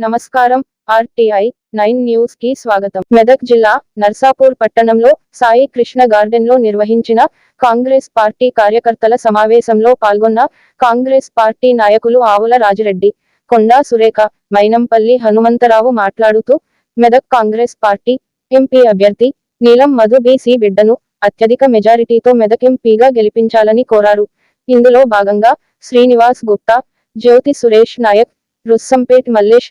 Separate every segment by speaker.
Speaker 1: నమస్కారం RTI nine న్యూస్కి స్వాగతం. మెదక్ జిల్లా నర్సాపూర్ పట్టణంలో సాయి కృష్ణ గార్డెన్లో నిర్వహించిన కాంగ్రెస్ పార్టీ కార్యకర్తల సమావేశంలో పాల్గొన్న కాంగ్రెస్ పార్టీ నాయకులు ఆవుల రాజిరెడ్డి కొండా సురేఖ మైనంపల్లి హనుమంతరావు మాట్లాడుతూ మెదక్ కాంగ్రెస్ పార్టీ ఎంపీ అభ్యర్థి నీలం మధు బీసీ బిడ్డను అత్యధిక మెజారిటీతో మెదక్ ఎంపీగా గెలిపించాలని కోరారు. ఇందులో భాగంగా శ్రీనివాస్ గుప్తా జ్యోతి సురేష్ నాయక్ రుస్సంపేట్ మల్లేష్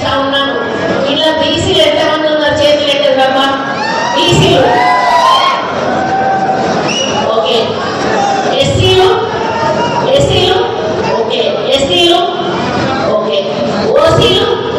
Speaker 1: చేస్తా ఉన్నాను. ఇలా బీసీలు ఎంతమంది ఉన్నారు చేతులు
Speaker 2: ఎట్టారమ్మా బీసీలు. ఓకే. ఎస్సీలు? ఎస్సీలు? ఓకే. ఎస్సీలు? ఓకే. ఓసీలు?